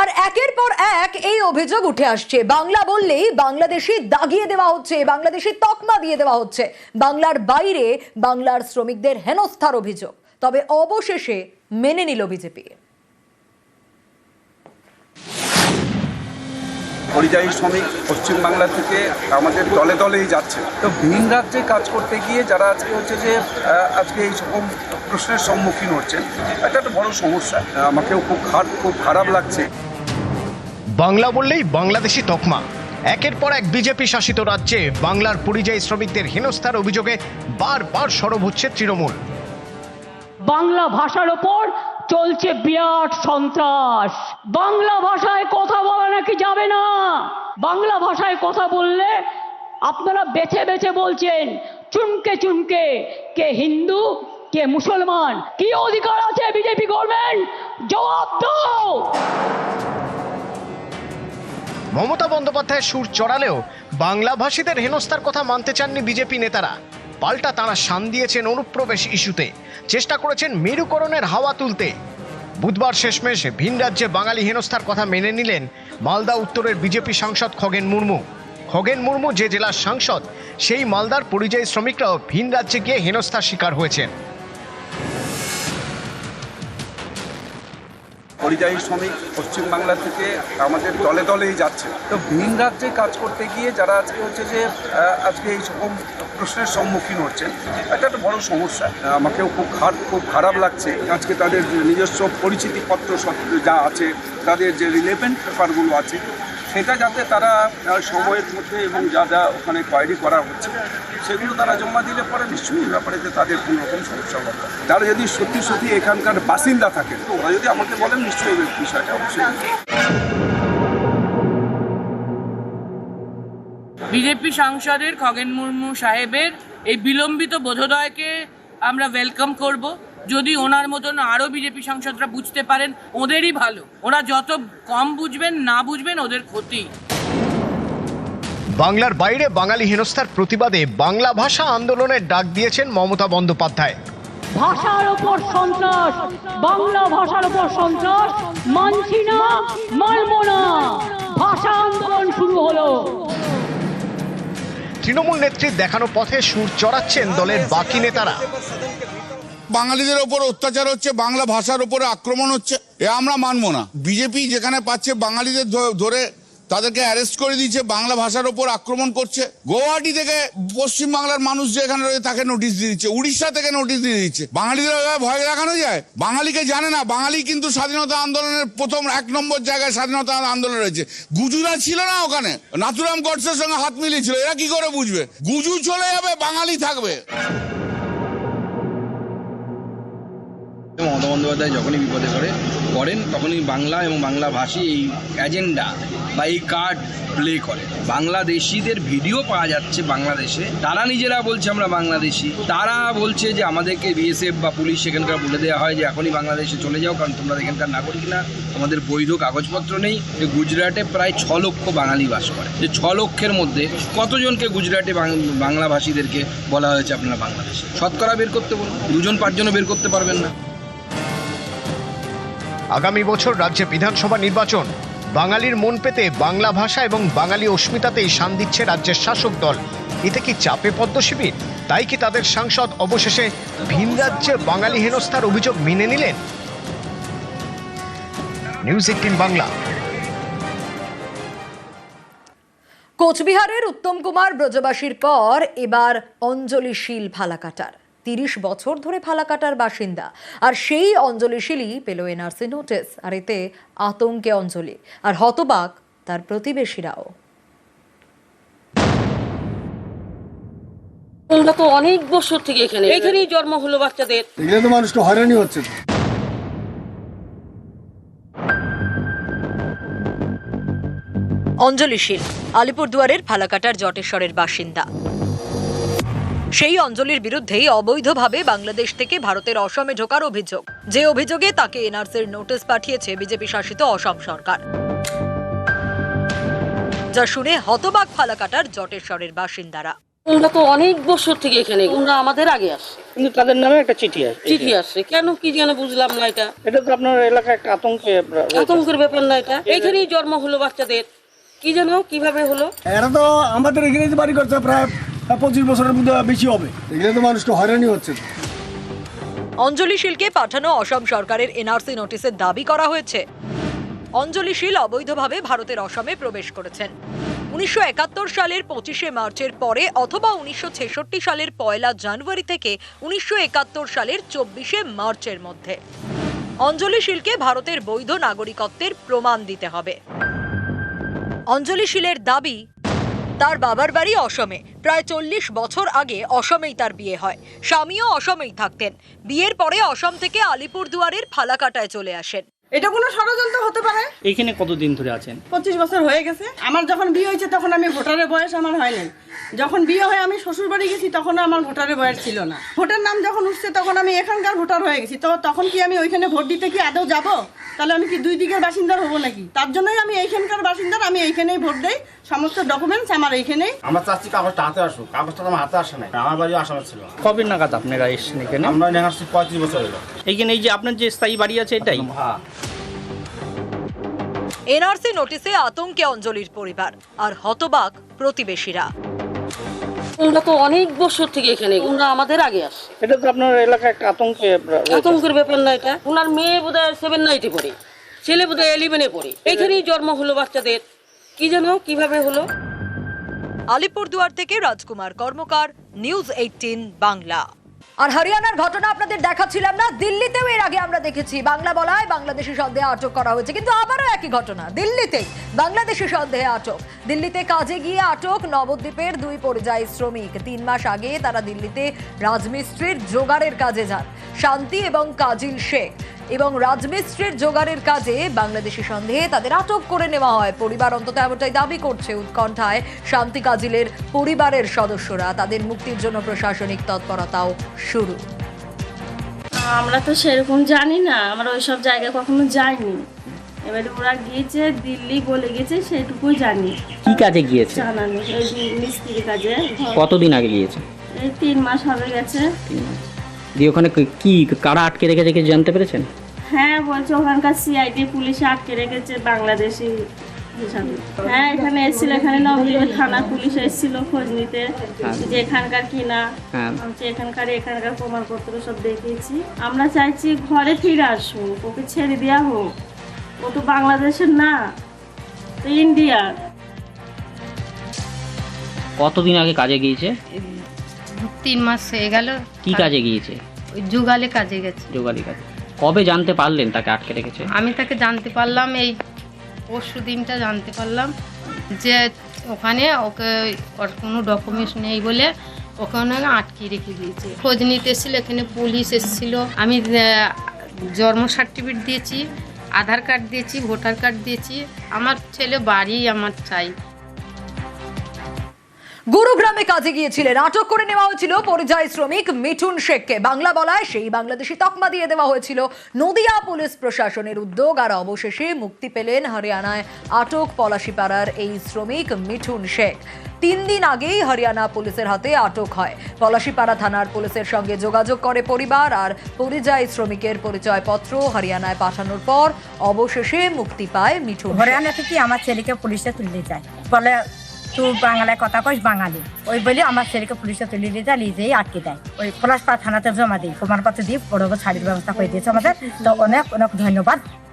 আর একের পর এক এই অভিযোগ উঠে আসছে। বাংলা বললেই বাংলাদেশি দাগিয়ে দেওয়া হচ্ছে বাংলাদেশি তকমা দিয়ে দেওয়া হচ্ছে। বাংলার বাইরে বাংলার শ্রমিকদের হেনস্থার অভিযোগ। তবে অবশেষে মেনে নিল বিজেপি। পরিযায়ী শ্রমিক পশ্চিমবাংলা থেকে আমাদের দলে দলেই যাচ্ছে। তো ভিন রাজ্যে কাজ করতে গিয়ে যারা আজকে হচ্ছে যে আহ, আজকে এই সকম প্রশ্নের সম্মুখীন হচ্ছেন এটা একটা বড় সমস্যা। আমাকেও খুব খারাপ খুব খারাপ লাগছে। বাংলা বললেই বাংলাদেশি তকমা। একের পর এক বিজেপি শাসিত রাজ্যে বাংলার পরিযায়ী শ্রমিকদের হেনস্থার অভিযোগে বারবার সরব হচ্ছে তৃণমূল। বাংলা ভাষার ওপর চলছে বিরাট সন্ত্রাস। বাংলা ভাষায় কথা বলা নাকি যাবে না? বাংলা ভাষায় কথা বললে আপনারা বেছে বেছে বলছেন চুনকে চুনকে কে হিন্দু, কে মুসলমান, কি অধিকার আছে বিজেপি গভর্নমেন্ট? জবাব দাও! মমতা বন্দ্যোপাধ্যায়ের সুর চড়ালেও বাংলাভাষীদের হেনস্থার কথা মানতে চাননি বিজেপি নেতারা। পাল্টা তাঁরা শান দিয়েছেন অনুপ্রবেশ ইস্যুতে। চেষ্টা করেছেন মেরুকরণের হাওয়া তুলতে। বুধবার শেষমেশ ভিন রাজ্যে বাঙালি হেনস্থার কথা মেনে নিলেন মালদা উত্তরের বিজেপি সাংসদ খগেন মুর্মু। খগেন মুর্মু যে জেলার সাংসদ, সেই মালদার পরিযায়ী শ্রমিকরাও ভিন রাজ্যে গিয়ে হেনস্থার শিকার হয়েছেন। পরিযায়ী শ্রমিক পশ্চিমবাংলা থেকে আমাদের দলে দলেই যাচ্ছে। তো ভিন রাজ্যে কাজ করতে গিয়ে যারা আজকে হচ্ছে যে আজকে এই সকম প্রশ্নের সম্মুখীন হচ্ছেন, এটা একটা বড় সমস্যা। আমাকেও খুব খারাপ খুব খারাপ লাগছে আজকে তাদের নিজস্ব পরিচিতিপত্র যা আছে, তাদের যে রিলেভেন্ট পেপারগুলো আছে সেটা যাতে তারা সময়ের মধ্যে এবং যা যা ওখানে কোয়ারি করা হচ্ছে, সেগুলো তারা জমা দিলে পরে নিশ্চয়ই ব্যাপারে যে তাদের কোনো রকম সমস্যা হবে। তারা যদি সত্যি সত্যি এখানকার বাসিন্দা থাকে, তো ওরা যদি আমাকে বলেন, নিশ্চয়ই বিষয়টা অবশ্যই বিজেপি সাংসদের খগেন মুর্মু সাহেবের এই বিলম্বিত বোধোদয়কে আমরা ওয়েলকাম করব যদি ওনার মতন আরও বিজেপি সাংসদরা বুঝতে পারেন ওদেরই ভালো। ওরা যত কম বুঝবেন না বুঝবেন ওদের ক্ষতি। বাংলার বাইরে বাঙালি হেনস্থার প্রতিবাদে বাংলা ভাষা আন্দোলনের ডাক দিয়েছেন মমতা বন্দ্যোপাধ্যায়। ভাষার ওপর সন্ত্রাস বাংলা ভাষার ওপর সন্ত্রাস মানছি না মানব না। ভাষা আন্দোলন শুরু হলো। তৃণমূল নেত্রী দেখানো পথে সুর চড়াচ্ছেন দলের বাকি নেতারা। বাঙালিদের ওপর অত্যাচার হচ্ছে, বাংলা ভাষার উপরে আক্রমণ হচ্ছে, এ আমরা মানবো না। বিজেপি যেখানে পাচ্ছে, বাঙালিদের ধরে তাদেরকে অ্যারেস্ট করে দিচ্ছে, বাংলা ভাষার ওপর আক্রমণ করছে। গুয়াহাটি থেকে পশ্চিম বাংলার মানুষ যে এখানে রয়েছে তাকে নোটিশ দিয়ে দিচ্ছে, উড়িষ্যা থেকে নোটিশ দিয়ে দিচ্ছে। বাঙালিদের ভয় দেখানো যায়? বাঙালিকে জানে না, বাঙালি কিন্তু স্বাধীনতা আন্দোলনের প্রথম এক নম্বর জায়গায় স্বাধীনতা আন্দোলন রয়েছে। গুজুরা ছিল না ওখানে, নাথুরাম গডসের সঙ্গে হাত মিলিয়েছিল, এরা কি করে বুঝবে? গুজু চলে যাবে, বাঙালি থাকবে। মমতা বন্দ্যোপাধ্যায় যখনই বিপদে পড়ে, পড়েন, তখনই বাংলা এবং বাংলা ভাষী এই এজেন্ডা বা এই কার্ড প্লে করে। বাংলাদেশিদের ভিডিও পাওয়া যাচ্ছে বাংলাদেশে। তারা নিজেরা বলছে আমরা বাংলাদেশি। তারা বলছে যে আমাদেরকে বিএসএফ বা পুলিশ সেখানকার বলে দেওয়া হয় যে এখনই বাংলাদেশে চলে যাও, কারণ তোমরা এখানকার নাগরিক না। আমাদের বৈধ কাগজপত্র নেই। যে গুজরাটে প্রায় ছ লক্ষ বাঙালি বাস করে। যে ছ লক্ষের মধ্যে কতজনকে গুজরাটে বাংলাভাষীদেরকে বলা হয়েছে আপনারা বাংলাদেশে? শতকরা বের করতে বলুন। দুজন পাঁচজনও বের করতে পারবেন না। আগামী বছর রাজ্যে বিধানসভা নির্বাচন। বাঙালির মন পেতে বাংলা ভাষা এবং বাঙালি অস্মিতাতেই শান দিচ্ছে রাজ্যের শাসক দল। এতে কি চাপে পদ্ম শিবির? তাই কি তাদের সাংসদ অবশেষে ভিন রাজ্যে বাঙালি হেনস্থার অভিযোগ মেনে নিলেন? News eighteen Bangla. কোচবিহারের উত্তম কুমার ব্রজবাসীর পর এবার অঞ্জলি শীল ফালাকাটার তিরিশ বছর ধরে ফালাকাটার বাসিন্দা। আর সেই অঞ্জলি শীলই পেল এনআরসি নোটিস আর এতে আতঙ্কে অঞ্জলি। আর হতবাক তার প্রতিবেশীরাও। আমরা তো অনেক বছর থেকে এখানে এখানেই জন্ম হলো বাচ্চাদের। এখানে তো মানুষকে হয়রানি হচ্ছে অঞ্জলি শীল আলিপুরদুয়ারের ফালাকাটার জটেশ্বরের বাসিন্দা। সেই অঞ্জলির বিরুদ্ধেই অবৈধভাবে বাংলাদেশ থেকে ভারতের অসমে ঢোকার অভিযোগ। যে অভিযোগে তাকে এনআরসির নোটিশ পাঠিয়েছে বিজেপি শাসিত অসম সরকার। যা শুনে হতবাক ফালাকাটার জটেশ্বরের বাসিন্দারা। ওরা তো অনেক বছর থেকে এখানে ওরা আমাদের আগে আসছে। কিন্তু তাদের নামে একটা চিঠি আছে চিঠি আসছে। কেন কি যেন বুঝলাম না এটা। এটা তো আপনার এলাকায় একটা আতঙ্কে আতঙ্কের ব্যাপার না এটা। এখানেই জন্ম হলো বাচ্চাদের। কি যেন কীভাবে হলো? এরা তো আমাদের এখানে বাড়ি করছে প্রায় পঁচিশ বছরের মধ্যে বেশি হবে। এগুলো তো মানুষকে হয়রানি হচ্ছে। অঞ্জলি শীলকে পাঠানো অসম সরকারের এনআরসি নোটিশের দাবি করা হয়েছে। অঞ্জলি শীল অবৈধভাবে ভারতের অসমে প্রবেশ করেছেন। উনিশশো একাত্তর সালের পঁচিশে মার্চের পরে অথবা উনিশশো ছেষট্টি সালের পয়লা জানুয়ারি থেকে উনিশশো একাত্তর সালের চব্বিশে মার্চের মধ্যে। অঞ্জলি শীলকে ভারতের বৈধ নাগরিকত্বের প্রমাণ দিতে হবে। অঞ্জলি শীলের দাবি তার বাবার বাড়ি অসমে। প্রায় চল্লিশ বছর আগে অসমেই তার বিয়ে হয়। স্বামীও অসমেই থাকতেন। বিয়ের পরে অসম থেকে আলিপুরদুয়ারের ফালাকাটায় চলে আসেন। এটা কোনো ষড়যন্ত্র হতে পারে? এইখানে কতদিন ধরে আছেন? পঁচিশ বছর হয়ে গেছে। আমার যখন বিয়ে হয়েছে তখন আমি ভোটারের বয়স আমার হয়নি। যখন বিয়ে হয়ে আমি শ্বশুর বাড়ি গেছি তখন আমার ভোটারের বয়স ছিল না। ভোটার নাম যখন উঠছে তখন আমি এখানকার ভোটার হয়ে গেছি। তো তখন কি আমি ওইখানে ভোট দিতে কি আদৌ যাব? তাহলে আমি কি দুই দিকের বাসিন্দার হব নাকি? তার জন্যই আমি এইখানকার বাসিন্দার আমি এইখানেই ভোট দেই। সমস্ত ডকুমেন্টস আমার এইখানেই আমরা চাচ্ছি কাগজটা হাতে আসুক কাগজটা তো আমার হাতে আসে নাই। আমার বাড়িও আসামে ছিল। কবে নাগাদ আপনারা এসেছেন এখানে? আমরা নেওয়া আসছি পঁয়ত্রিশ বছর হলো। এইখানে এই যে আপনার যে স্থায়ী বাড়ি আছে এটাই? হ্যাঁ। এনআরসি নোটিশে আতঙ্কে অঞ্জলির পরিবার আর হতবাক প্রতিবেশীরা। ওরা তো অনেক বছর থেকে এখানে। ওরা আমাদের আগে আসছে এটা তো আপনার এলাকায় একটা আতঙ্কে আতঙ্কের ব্যাপার না এটা। ওনার মেয়ে বোধহয় সেভেন নাইটে পড়ে। ছেলে বোধহয় ইলেভেনে পড়ে। এখানেই জন্ম হলো বাচ্চাদের। কি যেন কীভাবে হলো? আলিপুরদুয়ার থেকে রাজকুমার কর্মকার নিউজ এইটিন বাংলা। আর হরিয়ানার ঘটনা আপনাদের দেখাচ্ছিলাম না দিল্লিতেও এর আগে আমরা দেখেছি। বাংলা বলায় বাংলাদেশি সন্দেহে আটক করা হয়েছে কিন্তু আবারও একই ঘটনা দিল্লিতেই বাংলাদেশি সন্দেহে আটক। দিল্লিতে কাজে গিয়ে আটক নবদ্বীপের দুই পরিযায়ী শ্রমিক। তিন মাস আগে তারা দিল্লিতে রাজমিস্ত্রির জোগাড়ের কাজে যান। শান্তি এবং কাজিল শেখ। এবং রাজমিস্ত্রির জোগাড়ের কাজে বাংলাদেশি সন্দেহে তাদের আটক করে নেওয়া হয়। পরিবার অন্তত এমনটাই দাবি করছে উৎকণ্ঠায় শান্তি কাজিলের পরিবারের সদস্যরা। তাদের মুক্তির জন্য প্রশাসনিক তৎপরতাও শুরু। আমরা তো সেরকম জানি না। আমরা ওইসব জায়গায় কখনো যাইনি। এবারে ওরা গিয়েছে দিল্লি বলে গেছে সেটুকুই জানি। কি কাজে গিয়েছে? জানা নেই ওই যে কাজে। কতদিন আগে গিয়েছে? এই তিন মাস হবে গেছে। দিয়ে ওখানে কি কারা আটকে রেখেছে কিছু জানতে পেরেছেন? হ্যাঁ বলছে ওখানকার সিআইডি পুলিশে আটকে রেখেছে বাংলাদেশি হ্যাঁ এখানে এসেছিল এখানে থানা পুলিশ এসেছিল খোঁজ নিতে যে এখানকার কি না হ্যাঁ। এখানকার এখানকার প্রমাণপত্র সব দেখিয়েছি। আমরা চাইছি ঘরে ফিরে আসুক ওকে ছেড়ে দেওয়া হোক। ও তো বাংলাদেশের না তো ইন্ডিয়ার। কতদিন আগে কাজে গিয়েছে? তিন মাস হয়ে গেল। কি কাজে গিয়েছে? ওই যুগালে কাজে গেছে। যোগালি কাজে। কবে জানতে পারলেন তাকে আটকে রেখেছে? আমি তাকে জানতে পারলাম এই পরশু দিনটা জানতে পারলাম যে ওখানে ওকে ওর কোনো ডকুমেন্টস নেই বলে ওখানে আটকে রেখে দিয়েছে। খোঁজ নিতে এসেছিল এখানে পুলিশ এসেছিল। আমি জন্ম সার্টিফিকেট দিয়েছি আধার কার্ড দিয়েছি ভোটার কার্ড দিয়েছি। আমার ছেলে বাড়ি আমার চাই। গুরুগ্রামে কাজে গিয়েছিলেন। আটক করে নেওয়া হয়েছিল পরিযায়ী শ্রমিক মিঠুন শেখকে। বাংলা বলায় সেই বাংলাদেশি তকমা দিয়ে দেওয়া হয়েছিল নদিয়া পুলিশ প্রশাসনের উদ্যোগ, আর অবশেষে মুক্তি পেলেন হরিয়ানায় আটক পলাশিপাড়ার এই শ্রমিক মিঠুন শেখ। তিন দিন আগেই হরিয়ানা পুলিশের হাতে আটক হয়। পলাশিপাড়া থানার পুলিশের সঙ্গে যোগাযোগ করে পরিবার আর পরিযায়ী শ্রমিকের পরিচয়পত্র হরিয়ানায় পাঠানোর পর অবশেষে মুক্তি পায় মিঠুন হরিয়ানা থেকে আমার ছেলেকে পুলিশে তুলে যায়। বলে তুই বাংলায় কথা কইস বাঙালি ওই বলে আমার ছেলেকে পুলিশে তুলে দিয়ে যা নিজেই আটকে দেয় ওই পলাশপাড়া থানাতে জমা দিই প্রমাণপত্র দিয়ে বড় বড় ছাড়ির ব্যবস্থা করে দিয়েছে আমাদের তো অনেক অনেক ধন্যবাদ